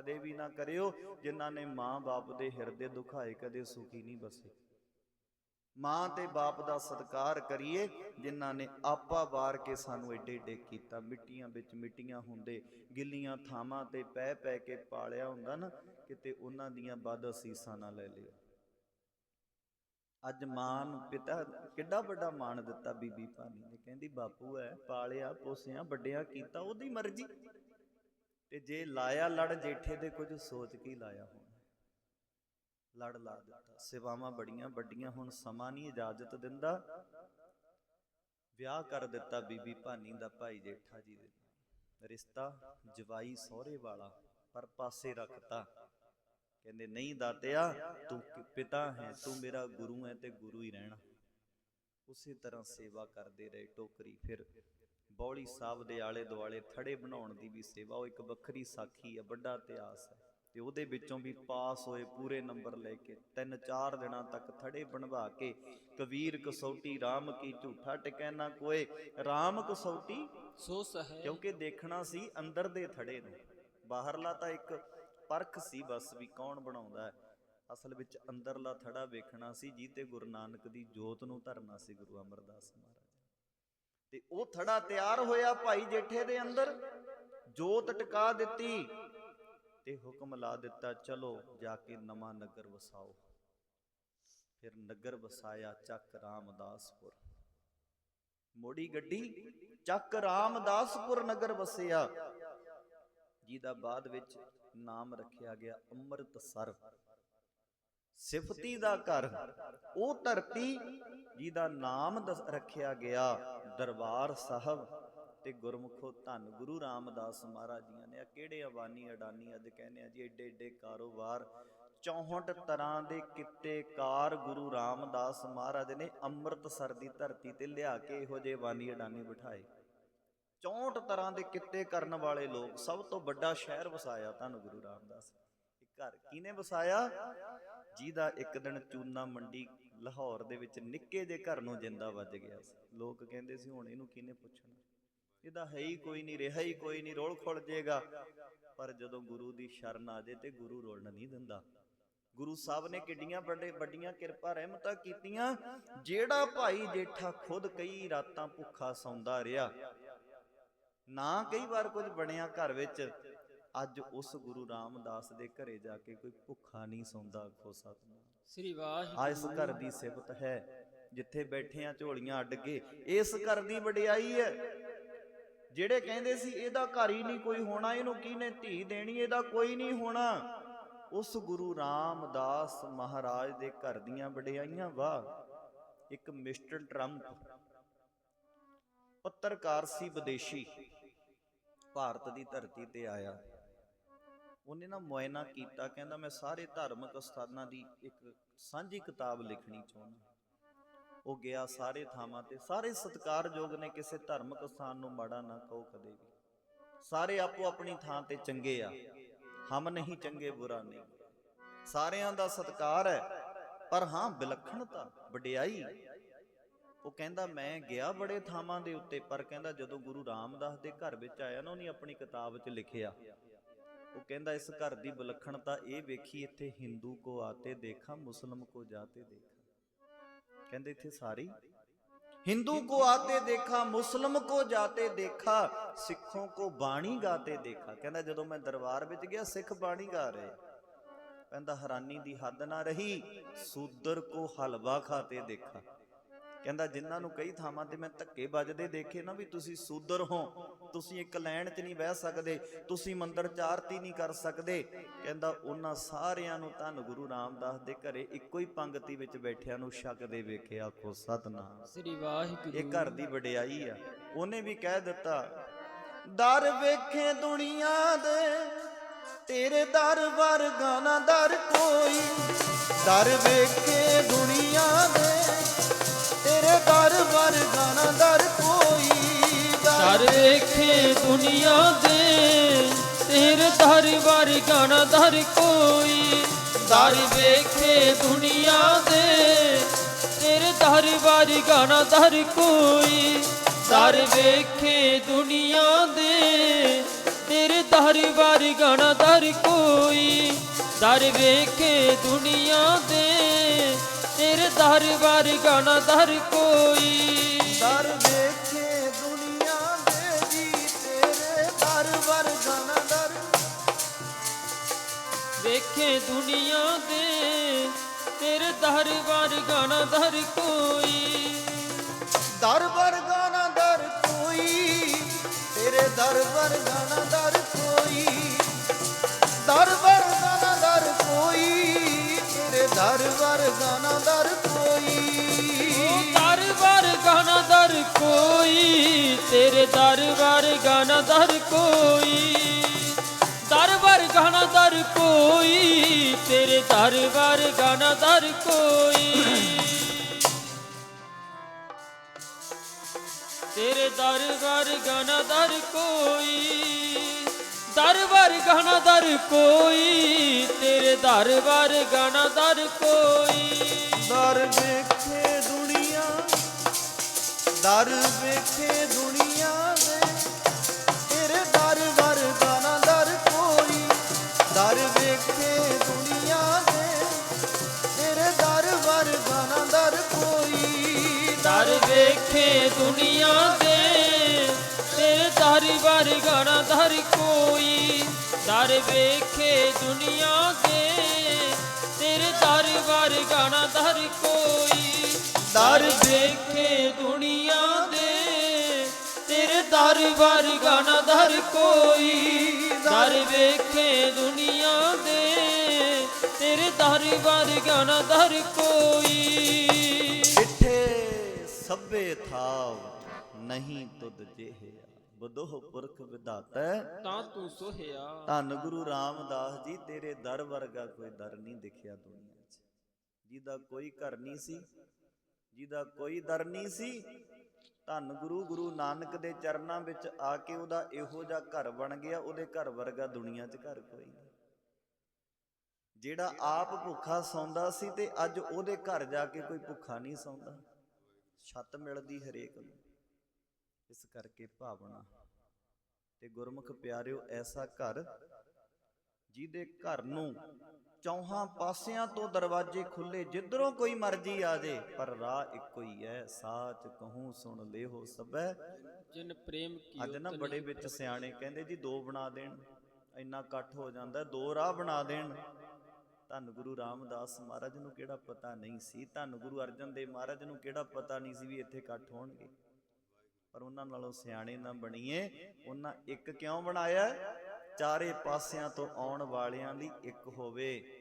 ਕਦੇ ਵੀ ਨਾ ਕਰਿਓ, ਜਿਨ੍ਹਾਂ ਨੇ ਮਾਂ-ਬਾਪ ਦੇ ਹਿਰਦੇ ਦੁਖਾਏ, ਕਦੇ ਸੁਖੀ ਨਹੀਂ ਬਸੇ। ਮਾਂ ਤੇ ਬਾਪ ਦਾ ਸਤਿਕਾਰ ਕਰੀਏ, ਜਿਨ੍ਹਾਂ ਨੇ ਆਪਾ ਵਾਰ ਕੇ ਸਾਨੂੰ ਏਡੇ ਏਡੇ ਕੀਤਾ। ਮਿੱਟੀਆਂ ਵਿੱਚ ਮਿੱਟੀਆਂ ਹੁੰਦੇ, ਗਿੱਲੀਆਂ ਥਾਵਾਂ ਤੇ ਪੈ ਪੈ ਕੇ ਪਾਲਿਆ ਹੁੰਦਾ ਨਾ, ਕਿਤੇ ਉਹਨਾਂ ਦੀਆਂ ਵੱਧ ਅਸੀਸਾਂ ਨਾ ਲੈ ਲਿਓ ਅੱਜ ਮਾਂ ਨੂੰ ਪਿਤਾ ਕਿੱਡਾ ਵੱਡਾ ਮਾਣ ਦਿੱਤਾ ਬੀਬੀ ਭਾਨੀ ਨੇ। ਕਹਿੰਦੀ, ਬਾਪੂ ਐ, ਪਾਲਿਆ, ਪੋਸਿਆ, ਵੱਡਿਆਂ ਕੀਤਾ, ਉਹਦੀ ਮਰਜ਼ੀ। ਤੇ ਜੇ ਲਾਇਆ ਲੜ ਜੇਠੇ ਦੇ ਕੁਝ ਸੋਚ ਕੇ ਲਾਇਆ ਹੋਣਾ? ਲੜ ਲਾ ਦਿੱਤਾ। ਸੇਵਾਵਾਂ ਬੜੀਆਂ ਵੱਡੀਆਂ, ਹੁਣ ਸਮਾਂ ਨਹੀਂ ਇਜਾਜ਼ਤ ਦਿੰਦਾ। ਵਿਆਹ ਕਰ ਦਿੱਤਾ ਬੀਬੀ ਭਾਨੀ ਦਾ ਭਾਈ ਜੇਠਾ ਜੀ ਦੇ ਰਿਸ਼ਤਾ ਜਵਾਈ ਸਹੁਰੇ ਵਾਲਾ, ਪਰ ਪਾਸੇ ਰੱਖਤਾ। ਕਹਿੰਦੇ, ਨਹੀਂ ਦਾਤਿਆ, ਤੂੰ ਪਿਤਾ ਹੈ, ਤੂੰ ਮੇਰਾ ਗੁਰੂ ਹੈ ਤੇ ਗੁਰੂ ਹੀ ਰਹਿਣਾ। ਉਸੇ ਤਰ੍ਹਾਂ ਸੇਵਾ ਕਰਦੇ ਰਹੇ ਟੋਕਰੀ, ਫਿਰ ਬੌਲੀ ਸਾਹਿਬ ਦੇ ਆਲੇ ਦੁਆਲੇ ਥੜੇ ਬਣਾਉਣ ਦੀ ਵੀ ਸੇਵਾ ਉਹ ਇੱਕ ਵੱਖਰੀ ਸਾਖੀ ਹੈ ਵੱਡਾ ਇਤਿਹਾਸ ਹੈ। ਤੇ ਉਹਦੇ ਵਿੱਚੋਂ ਵੀ ਪਾਸ ਹੋਏ ਪੂਰੇ ਨੰਬਰ ਲੈ ਕੇ ਤਿੰਨ ਚਾਰ ਦਿਨਾਂ ਤੱਕ ਥੜੇ ਬਣਵਾ ਕੇ ਕਬੀਰ ਕਸੌਟੀ RAM ਕੀ ਝੂਠਾ ਟਿਕੈ ਨਾ ਕੋਏ। RAM ਕਸੌਟੀ? ਸੋ ਸਹਿ। ਕਿਉਂਕਿ ਦੇਖਣਾ ਸੀ ਅੰਦਰ ਦੇ ਥੜੇ ਨੂੰ। ਬਾਹਰਲਾ ਤਾਂ ਇੱਕ ਪਰਖ ਸੀ ਬਸ ਵੀ ਕੌਣ ਬਣਾਉਂਦਾ ਹੈ। ਅਸਲ ਵਿੱਚ ਅੰਦਰਲਾ ਥੜਾ ਵੇਖਣਾ ਸੀ ਜੀ ਤੇ ਗੁਰੂ ਨਾਨਕ ਦੀ ਜੋਤ ਨੂੰ ਧਰਨਾ ਸੀ ਗੁਰੂ ਅਮਰਦਾਸ ਮਹਾਰਾਜ। ਤੇ ਉਹ ਥੜਾ ਤਿਆਰ ਹੋਇਆ ਭਾਈ ਜੇਠੇ ਦੇ ਅੰਦਰ, ਜੋਤ ਟਿਕਾ ਦਿੱਤੀ ਤੇ ਹੁਕਮ ਲਾ ਦਿੱਤਾ, ਚਲੋ ਜਾ ਕੇ ਨਵਾਂ ਨਗਰ ਵਸਾਓ। ਫਿਰ ਨਗਰ ਵਸਾਇਆ ਚੱਕ ਰਾਮਦਾਸਪੁਰ। ਮੋੜੀ ਗੱਡੀ ਚੱਕ ਰਾਮਦਾਸਪੁਰ ਨਗਰ ਵਸਿਆ, ਜਿਹਦਾ ਬਾਅਦ ਵਿੱਚ ਨਾਮ ਰੱਖਿਆ ਗਿਆ ਅੰਮ੍ਰਿਤਸਰ। ਸਿਫਤੀ ਦਾ ਘਰ। ਉਹ ਧਰਤੀ ਜਿਹਦਾ ਨਾਮ ਰੱਖਿਆ ਗਿਆ, ਦਰਬਾਰ ਸਾਹਿਬ। ਤੇ ਗੁਰਮੁਖੋ ਧੰਨ ਗੁਰੂ ਰਾਮਦਾਸ ਮਹਾਰਾਜ ਜੀਆਂ ਨੇ ਆ ਕਿਹੜੇ ਅਵਾਨੀ ਅਡਾਨੀ ਅੱਜ ਕਹਿੰਦੇ ਆ ਜੀ, ਏਡੇ ਏਡੇ ਕਾਰੋਬਾਰ। 64 ਤਰ੍ਹਾਂ ਦੇ ਕਿੱਤੇ ਕਾਰ ਗੁਰੂ ਰਾਮਦਾਸ ਮਹਾਰਾਜ ਨੇ ਅੰਮ੍ਰਿਤਸਰ ਦੀ ਧਰਤੀ ਤੇ ਲਿਆ ਕੇ ਇਹੋ ਜਿਹੇ ਅਵਾਨੀ ਅਡਾਨੀ ਬਿਠਾਏ। 64 ਤਰ੍ਹਾਂ ਦੇ ਕਿੱਤੇ ਕਰਨ ਵਾਲੇ ਲੋਕ ਸਭ ਤੋਂ ਵੱਡਾ ਸ਼ਹਿਰ ਵਸਾਇਆ ਤੁਹਾਨੂੰ ਗੁਰੂ ਰਾਮਦਾਸ ਘਰ ਕਿਹਨੇ ਵਸਾਇਆ? ਜਿਹਦਾ ਇੱਕ ਦਿਨ ਚੂਨਾ ਮੰਡੀ ਲਾਹੌਰ ਦੇ ਵਿੱਚ ਨਿੱਕੇ ਜਿਹੇ ਘਰ ਨੂੰ ਜਿੰਦਾ ਵੱਜ ਗਿਆ ਸੀ। ਲੋਕ ਕਹਿੰਦੇ ਸੀ, ਹੁਣ ਇਹਨੂੰ ਕਿਹਨੇ ਪੁੱਛਣਾ? ਇਹਦਾ ਹੈ ਹੀ ਕੋਈ ਨਹੀਂ, ਰਿਹਾ ਹੀ ਕੋਈ ਨਹੀਂ, ਰੋਲ ਖੁੱਲ ਜੇਗਾ। ਪਰ ਜਦੋਂ ਗੁਰੂ ਦੀ ਸ਼ਰਨ ਆ ਜੇ ਤੇ ਗੁਰੂ ਰੋਲਣ ਨਹੀਂ ਦਿੰਦਾ। ਗੁਰੂ ਸਾਹਿਬ ਨੇ ਕਿੱਡੀਆਂ ਵੱਡੇ, ਵੱਡੀਆਂ ਕਿਰਪਾ ਰਹਿਮਤਾਂ ਕੀਤੀਆਂ, ਜਿਹੜਾ ਭਾਈ ਜੇਠਾ ਖੁਦ ਕਈ ਰਾਤਾਂ ਭੁੱਖਾ ਸੌਂਦਾ ਰਿਹਾ। ਨਾ ਕਈ ਵਾਰ ਕੁਝ ਬਣਿਆ ਘਰ ਵਿੱਚ ਅੱਜ ਉਸ ਗੁਰੂ ਰਾਮਦਾਸ ਦੇ ਘਰੇ ਜਾ ਕੇ ਕੋਈ ਭੁੱਖਾ ਨਹੀਂ ਸੌਂਦਾ ਆਖੋ ਸਤਨਾਮ ਸ੍ਰੀ ਵਾਹਿਗੁਰੂ ਇਸ ਘਰ ਦੀ ਸਿਫਤ ਹੈ ਜਿੱਥੇ ਬੈਠੇ ਆ ਝੋਲੀਆਂ ਅੱਡ ਕੇ ਇਸ ਘਰ ਦੀ ਵਡਿਆਈ ਹੈ। ਜਿਹੜੇ ਕਹਿੰਦੇ ਸੀ ਇਹਦਾ ਘਰ ਹੀ ਨਹੀਂ ਕੋਈ ਹੋਣਾ ਇਹਨੂੰ ਕਿਹਨੇ ਧੀ ਦੇਣੀ ਇਹਦਾ ਕੋਈ ਨਹੀਂ ਹੋਣਾ? ਉਸ ਗੁਰੂ ਰਾਮਦਾਸ ਮਹਾਰਾਜ ਦੇ ਘਰ ਦੀਆਂ ਵਡਿਆਈਆਂ ਵਾਹ ਇੱਕ ਮਿਸਟਰ ਟਰੰਪ ਪੱਤਰਕਾਰ ਸੀ ਵਿਦੇਸ਼ੀ ਭਾਰਤ ਦੀ ਧਰਤੀ ਤੇ ਆਇਆ। ਉਹਨੇ ਨਾ ਮੁਆਇਨਾ ਕੀਤਾ, ਕਹਿੰਦਾ ਮੈਂ ਸਾਰੇ ਧਾਰਮਿਕ ਸਥਾਨਾਂ ਦੀ ਇੱਕ ਸਾਂਝੀ ਕਿਤਾਬ ਲਿਖਣੀ ਚਾਹੁੰਦਾ। ਉਹ ਗਿਆ ਸਾਰੇ ਥਾਵਾਂ ਤੇ, ਸਾਰੇ ਸਤਿਕਾਰਯੋਗ ਨੇ ਕਿਸੇ ਧਾਰਮਿਕ ਸਥਾਨ ਨੂੰ ਮਾੜਾ ਨਾ ਕਹੋ ਕਦੇ ਵੀ। ਸਾਰੇ ਆਪੋ ਆਪਣੀ ਥਾਂ ਤੇ ਚੰਗੇ ਆ, ਹਮ ਨਹੀਂ ਚੰਗੇ, ਬੁਰਾ ਨਹੀਂ। ਸਾਰਿਆਂ ਦਾ ਸਤਿਕਾਰ ਹੈ, ਪਰ ਹਾਂ, ਵਿਲੱਖਣਤਾ, ਵਡਿਆਈ। ਉਹ ਕਹਿੰਦਾ, ਮੈਂ ਗਿਆ ਬੜੇ ਥਾਵਾਂ ਦੇ ਉੱਤੇ, ਪਰ ਕਹਿੰਦਾ ਜਦੋਂ ਗੁਰੂ ਰਾਮਦਾਸ ਦੇ ਘਰ ਵਿੱਚ ਆਇਆ ਨਾ, ਉਹਨੇ ਆਪਣੀ ਕਿਤਾਬ 'ਚ ਲਿਖਿਆ ਉਹ ਕਹਿੰਦਾ ਇਸ ਘਰ ਦੀ ਵਿਲੱਖਣਤਾ ਇਹ ਵੇਖੀ ਇੱਥੇ ਹਿੰਦੂ ਕੋ ਆਤੇ ਦੇਖਾ ਮੁਸਲਮ ਕੋ ਜਾਤੇ ਦੇਖਾ ਕਹਿੰਦੇ ਇੱਥੇ ਸਾਰੀ हिंदू को आते देखा मुस्लिम को जाते देखा सिखों को ਬਾਣੀ ਗਾਤੇ ਦੇਖਾ ਕਹਿੰਦਾ ਜਦੋਂ ਮੈਂ ਦਰਬਾਰ ਵਿੱਚ ਗਿਆ ਸਿੱਖ ਬਾਣੀ ਗਾ ਰਹੇ ਕਹਿੰਦਾ ਹੈਰਾਨੀ ਦੀ ਹੱਦ ਨਾ ਰਹੀ ਸੂਦਰ ਕੋ ਹਲਵਾ ਖਾਤੇ ਦੇਖਾ ਕਹਿੰਦਾ ਜਿਨ੍ਹਾਂ ਨੂੰ ਕਈ ਥਾਵਾਂ ਤੇ ਮੈਂ ਧੱਕੇ ਵੱਜਦੇ ਦੇਖੇ ਨਾ ਵੀ ਤੁਸੀਂ ਸੂਦਰ ਹੋ ਤੁਸੀਂ ਇੱਕ ਲਾਈਨ 'ਚ ਨਹੀਂ ਬਹਿ ਸਕਦੇ ਤੁਸੀਂ ਮੰਦਰ 'ਚ ਆਰਤੀ ਨਹੀਂ ਕਰ ਸਕਦੇ। ਕਹਿੰਦਾ ਉਹਨਾਂ ਸਾਰਿਆਂ ਨੂੰ ਧੰਨ ਗੁਰੂ ਰਾਮਦਾਸ ਦੇ ਘਰੇ ਇੱਕੋ ਹੀ ਪੰਗਤੀ ਵਿੱਚ ਬੈਠਿਆਂ ਨੂੰ ਛਕਦੇ ਵੇਖਿਆ ਆਖੋ ਸਤਨਾਮ। ਸ੍ਰੀ ਵਾਹਿਗੁਰੂ। ਇਹ ਘਰ ਦੀ ਵਡਿਆਈ ਆ। ਉਹਨੇ ਵੀ ਕਹਿ ਦਿੱਤਾ ਦਰ ਵੇਖੇ ਦੁਨੀਆ ਦੇ ਤੇਰੇ ਦਰ ਵਰਗਾ ਨਾ ਦਰ ਕੋਈ। ਦਰ ਵੇਖੇ ਦੁਨੀਆ ਦੇ ਵਰਗਾ ਨਾ ਦਰ ਕੋਈ ਦਰ ਵੇਖੇ ਦੁਨੀਆ ਦੇ, ਤੇਰੇ ਦਰ ਵਰਗਾ ਨਾ ਦਰ ਕੋਈ। ਦਰ ਵੇਖੇ ਦੁਨੀਆ ਦੇ, ਤੇਰੇ ਦਰ ਵਰਗਾ ਨਾ ਦਰ ਕੋਈ। ਦਰ ਵੇਖੇ ਦੁਨੀਆ ਦੇ, ਤੇਰੇ ਦਰ ਵਰਗਾ ਨਾ ਦਰ ਕੋਈ। ਦਰ ਵੇਖੇ ਦੁਨੀਆ ਦੇ ਦਰ ਵਰਗਾ ਨਾ ਦਰ ਕੋਈ। ਦਰ ਵੇਖੇ ਦੁਨੀਆ ਦੇ ਜੀ ਤੇਰੇ ਦਰ ਵਰਗਾ ਨਾ ਦਰ ਵੇਖੇ ਦੁਨੀਆ ਦੇ ਤੇਰੇ ਦਰ ਵਰਗਾ ਨਾ ਦਰ ਕੋਈ। ਦਰ ਵਰਗਾ ਨਾ ਦਰ ਕੋਈ ਤੇਰੇ ਦਰ ਵਰਗਾ ਨਾ ਦਰ ਕੋਈ। ਦਰ ਵਰਗਾ ਨਾ ਦਰ ਕੋਈ। ਉਹ ਦਰ ਵਰਗਾ ਦਰ ਕੋਈ, ਤੇਰੇ ਦਰ ਵਰਗਾ ਨਾ ਦਰ ਕੋਈ। ਦਰ ਵਰਗਾ ਦਰ ਕੋਈ, ਤੇਰੇ ਦਰ ਵਰਗਾ ਨਾ ਦਰ ਕੋਈ। ਤੇਰੇ ਦਰ ਵਰਗਾ ਨਾ ਦਰ ਕੋਈ। ਦਰ ਵਰਗਾ ਨਾ ਦਰ ਕੋਈ ਤੇਰੇ ਦਰ ਵਰਗਾ ਨਾ ਦਰ ਕੋਈ। ਦਰ ਵੇਖੇ ਦੁਨੀਆ ਦਰ ਵੇਖੇ ਦੁਨੀਆ ਦੇ ਤੇਰੇ ਦਰ ਵਰਗਾ ਨਾ ਦਰ ਕੋਈ ਦਰ ਵੇਖੇ ਦੁਨੀਆ ਦੇ ਤੇਰੇ ਦਰ ਵਰਗਾ ਨਾ ਦਰ ਕੋਈ ਦਰ ਵੇਖੇ ਦੁਨੀਆ ਦੇ ਤੇਰੇ ਦਰ ਵਰਗਾ ਨਾ ਦਰ ਕੋਈ। ਦਰ ਵੇਖੇ ਦੁਨੀਆ ਦੇ ਤੇਰੇ ਦਰ ਵਰਗਾ ਨਾ ਦਰ ਕੋਈ। ਦਰ ਵੇਖੇ ਦੁਨੀਆ ਦੇ, ਤੇਰੇ ਦਰ ਵਰਗਾ ਨਾ ਦਰ ਕੋਈ। ਦਰ ਵੇਖੇ ਦੁਨੀਆ ਦੇ, ਤੇਰੇ ਦਰ ਵਰਗਾ ਨਾ ਦਰ ਕੋਈ। ਡਿਠੇ ਸਭੇ ਥਾਵ ਨਹੀਂ ਤੁਧ ਜਿਹਿਆ ਬਦੋਹ ਪੁਰਖ ਵਿਧਾਤਾ। ਤਾਂ ਤੂੰ ਸੋਹਿਆ। ਧੰਨ ਗੁਰੂ ਰਾਮਦਾਸ ਜੀ ਤੇਰੇ ਦਰ ਵਰਗਾ ਕੋਈ ਦਰ ਨਹੀਂ ਦਿਖਿਆ ਦੁਨੀਆ 'ਚ। ਜਿਹਦਾ ਕੋਈ ਘਰ ਨਹੀਂ ਸੀ ਜਿਹਦਾ ਕੋਈ ਦਰ ਨਹੀਂ ਸੀ ਧੰਨ ਗੁਰੂ ਗੁਰੂ ਨਾਨਕ ਦੇ ਚਰਨਾਂ ਵਿੱਚ ਆ ਕੇ ਉਹਦਾ ਇਹੋ ਜਿਹਾ ਘਰ ਬਣ ਗਿਆ ਉਹਦੇ ਘਰ ਵਰਗਾ ਦੁਨੀਆ 'ਚ ਘਰ ਕੋਈ ਨਹੀਂ। ਜਿਹੜਾ ਆਪ ਭੁੱਖਾ ਸੌਂਦਾ ਸੀ ਤੇ ਅੱਜ ਉਹਦੇ ਘਰ ਜਾ ਕੇ ਕੋਈ ਭੁੱਖਾ ਨਹੀਂ ਸੌਂਦਾ। ਛੱਤ ਮਿਲਦੀ ਹਰੇਕ ਨੂੰ। ਇਸ ਕਰਕੇ ਭਾਵਨਾ। ਤੇ ਗੁਰਮੁਖ ਪਿਆਰਿਓ ਐਸਾ ਘਰ ਜਿਹਦੇ ਘਰ ਨੂੰ ਚੌਹਾਂ ਪਾਸਿਆਂ ਤੋਂ ਦਰਵਾਜ਼ੇ ਖੁੱਲੇ ਜਿੱਧਰੋਂ ਕੋਈ ਮਰਜ਼ੀ ਆ ਜੇ ਪਰ ਰਾਹ ਇੱਕੋ ਹੀ ਹੈ। ਸਾਚ ਕਹੂੰ ਸੁਣ ਲਿਓ ਸਭੈ। ਜਿਨ ਪ੍ਰੇਮ ਕੀਓ ਅੱਜ ਨਾ ਬੜੇ ਵਿੱਚ ਸਿਆਣੇ ਕਹਿੰਦੇ ਜੀ ਦੋ ਬਣਾ ਦੇਣ ਇੰਨਾ ਇਕੱਠ ਹੋ ਜਾਂਦਾ ਦੋ ਰਾਹ ਬਣਾ ਦੇਣ। ਧੰਨ ਗੁਰੂ ਰਾਮਦਾਸ ਮਹਾਰਾਜ ਨੂੰ ਕਿਹੜਾ ਪਤਾ ਨਹੀਂ ਸੀ ਧੰਨ ਗੁਰੂ ਅਰਜਨ ਦੇਵ ਮਹਾਰਾਜ ਨੂੰ ਕਿਹੜਾ ਪਤਾ ਨਹੀਂ ਸੀ ਵੀ ਇੱਥੇ ਇਕੱਠ ਹੋਣਗੇ। ਪਰ ਉਹਨਾਂ ਨਾਲੋਂ ਸਿਆਣੇ ਨਾ ਬਣੀਏ। ਉਹਨਾਂ ਇੱਕ ਕਿਉਂ ਬਣਾਇਆ? ਚਾਰੇ ਪਾਸਿਆਂ ਤੋਂ ਆਉਣ ਵਾਲਿਆਂ ਲਈ ਇੱਕ ਹੋਵੇ।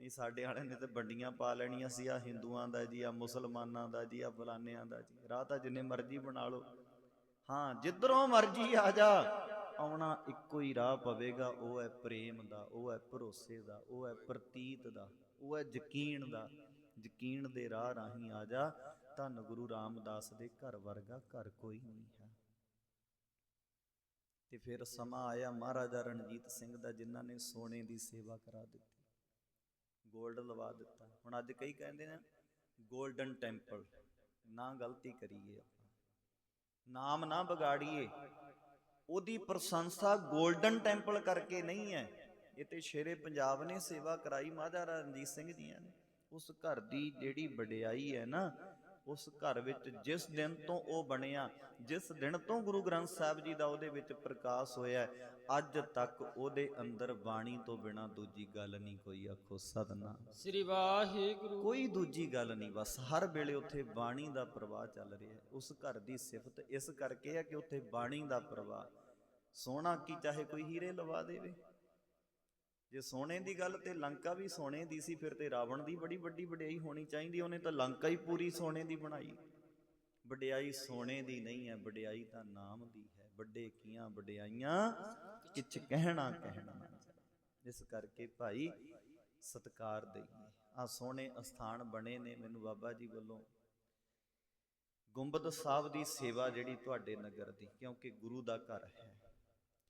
ਨਹੀਂ, ਸਾਡੇ ਵਾਲਿਆਂ ਨੇ ਤੇ ਵੰਡੀਆਂ ਪਾ ਲੈਣੀਆਂ ਸੀ। ਆ ਹਿੰਦੂਆਂ ਦਾ ਜੀ ਆ ਮੁਸਲਮਾਨਾਂ ਦਾ ਜੀ ਆ ਫਲਾਨਿਆਂ ਦਾ ਜੀ। ਰਾਹ ਤਾਂ ਜਿੰਨੇ ਮਰਜ਼ੀ ਬਣਾ ਲਓ। ਹਾਂ, ਜਿੱਧਰੋਂ ਮਰਜ਼ੀ ਆ ਜਾ। ਆਉਣਾ ਇੱਕੋ ਹੀ ਰਾਹ ਪਵੇਗਾ। ਉਹ ਹੈ ਪ੍ਰੇਮ ਦਾ, ਉਹ ਹੈ ਭਰੋਸੇ ਦਾ, ਉਹ ਹੈ ਪ੍ਰਤੀਤ ਦਾ, ਉਹ ਹੈ ਯਕੀਨ ਦਾ। ਯਕੀਨ ਦੇ ਰਾਹ ਰਾਹੀਂ ਆ ਜਾ, ਧੰਨ ਗੁਰੂ ਰਾਮਦਾਸ ਦੇ ਘਰ ਵਰਗਾ ਘਰ ਕੋਈ ਨਹੀਂ ਹੈ। ਤੇ ਫਿਰ ਸਮਾਂ ਆਇਆ ਮਹਾਰਾਜਾ ਰਣਜੀਤ ਸਿੰਘ ਦਾ, ਜਿਨ੍ਹਾਂ ਨੇ ਸੋਨੇ ਦੀ ਸੇਵਾ ਕਰਾ ਦਿੱਤੀ। ਗੋਲਡ ਲਵਾ ਦਿੱਤਾ। ਹੁਣ ਅੱਜ ਕਈ ਕਹਿੰਦੇ ਨੇ, ਗੋਲਡਨ ਟੈਂਪਲ। ਨਾ ਗਲਤੀ ਕਰੀਏ ਆਪਾਂ। ਨਾਮ ਨਾ ਵਿਗਾੜੀਏ। ਉਹਦੀ ਪ੍ਰਸ਼ੰਸਾ ਗੋਲਡਨ ਟੈਂਪਲ ਕਰਕੇ ਨਹੀਂ ਹੈ। ਇਹ ਤੇ ਸ਼ੇਰੇ ਪੰਜਾਬ ਨੇ ਸੇਵਾ ਕਰਾਈ ਮਹਾਰਾਜਾ ਰਣਜੀਤ ਸਿੰਘ ਜੀਆਂ ਨੇ। ਉਸ ਘਰ ਦੀ ਜਿਹੜੀ ਵਡਿਆਈ ਹੈ ਨਾ ਉਸ ਘਰ ਵਿੱਚ ਜਿਸ ਦਿਨ ਤੋਂ ਉਹ ਬਣਿਆ ਜਿਸ ਦਿਨ ਤੋਂ ਗੁਰੂ ਗ੍ਰੰਥ ਸਾਹਿਬ ਜੀ ਦਾ ਉਹਦੇ ਵਿੱਚ ਪ੍ਰਕਾਸ਼ ਹੋਇਆ ਅੱਜ ਤੱਕ ਉਹਦੇ ਅੰਦਰ ਬਾਣੀ ਤੋਂ ਬਿਨਾ ਦੂਜੀ ਗੱਲ ਨਹੀਂ ਕੋਈ ਆਖੋ ਸਤਨਾਮ। ਸ੍ਰੀ ਵਾਹਿਗੁਰੂ। ਕੋਈ ਦੂਜੀ ਗੱਲ ਨਹੀਂ ਬਸ ਹਰ ਵੇਲੇ ਉੱਥੇ ਬਾਣੀ ਦਾ ਪ੍ਰਵਾਹ ਚੱਲ ਰਿਹਾ ਉਸ ਘਰ ਦੀ ਸਿਫਤ ਇਸ ਕਰਕੇ ਹੈ ਕਿ ਉੱਥੇ ਬਾਣੀ ਦਾ ਪ੍ਰਵਾਹ ਸੋਨਾ ਕੀ ਚਾਹੇ ਕੋਈ ਹੀਰੇ ਲਵਾ ਦੇਵੇ। ਜੇ ਸੋਨੇ ਦੀ ਗੱਲ ਤੇ ਲੰਕਾ ਵੀ ਸੋਨੇ ਦੀ ਸੀ, ਫਿਰ ਤੇ ਰਾਵਣ ਦੀ ਬੜੀ ਵੱਡੀ ਵਡਿਆਈ ਹੋਣੀ ਚਾਹੀਦੀ, ਉਹਨੇ ਤਾਂ ਲੰਕਾ ਹੀ ਪੂਰੀ ਸੋਨੇ ਦੀ ਬਣਾਈ। ਵਡਿਆਈ ਸੋਨੇ ਦੀ ਨਹੀਂ ਹੈ, ਵਡਿਆਈ ਤਾਂ ਨਾਮ ਦੀ ਹੈ। ਵੱਡੇ ਕੀਆਂ ਵਡਿਆਈਆਂ, ਕਿਛ ਕਹਿਣਾ ਕਹਿਣਾ। ਇਸ ਕਰਕੇ ਭਾਈ ਸਤਕਾਰ ਦਈਏ। ਆ ਸੋਹਣੇ ਅਸਥਾਨ ਬਣੇ ਨੇ ਮੈਨੂੰ ਬਾਬਾ ਜੀ ਵੱਲੋਂ। ਗੁੰਬਦ ਸਾਹਿਬ ਦੀ ਸੇਵਾ ਜਿਹੜੀ ਤੁਹਾਡੇ ਨਗਰ ਦੀ, ਕਿਉਂਕਿ ਗੁਰੂ ਦਾ ਘਰ ਹੈ।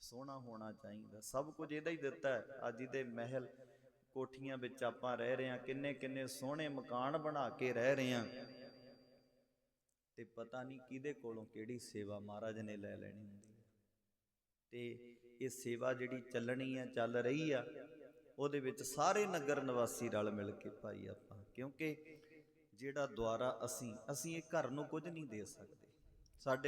ਸੋਹਣਾ ਹੋਣਾ ਚਾਹੀਦਾ। ਸਭ ਕੁਝ ਇਹਦਾ ਹੀ ਦਿੱਤਾ ਹੈ। ਅੱਜ ਦੇ ਮਹਿਲ ਕੋਠੀਆਂ ਵਿੱਚ ਆਪਾਂ ਰਹਿ ਰਹੇ ਹਾਂ। ਕਿੰਨੇ ਕਿੰਨੇ ਸੋਹਣੇ ਮਕਾਨ ਬਣਾ ਕੇ ਰਹਿ ਰਹੇ ਹਾਂ। ਤੇ ਪਤਾ ਨਹੀਂ ਕਿਹਦੇ ਕੋਲੋਂ ਕਿਹੜੀ ਸੇਵਾ ਮਹਾਰਾਜ ਨੇ ਲੈ ਲੈਣੀ ਹੁੰਦੀ ਹੈ। ਤੇ ਇਹ ਸੇਵਾ ਜਿਹੜੀ ਚੱਲਣੀ ਆ ਚੱਲ ਰਹੀ ਆ, ਉਹਦੇ ਵਿੱਚ ਸਾਰੇ ਨਗਰ ਨਿਵਾਸੀ ਰਲ ਮਿਲ ਕੇ ਭਾਈ ਆਪਾਂ, ਕਿਉਂਕਿ ਜਿਹੜਾ ਦੁਆਰਾ ਅਸੀਂ ਅਸੀਂ ਇਹ ਘਰ ਨੂੰ ਕੁਝ ਨਹੀਂ ਦੇ ਸਕਦੇ। ਸਾਡੇ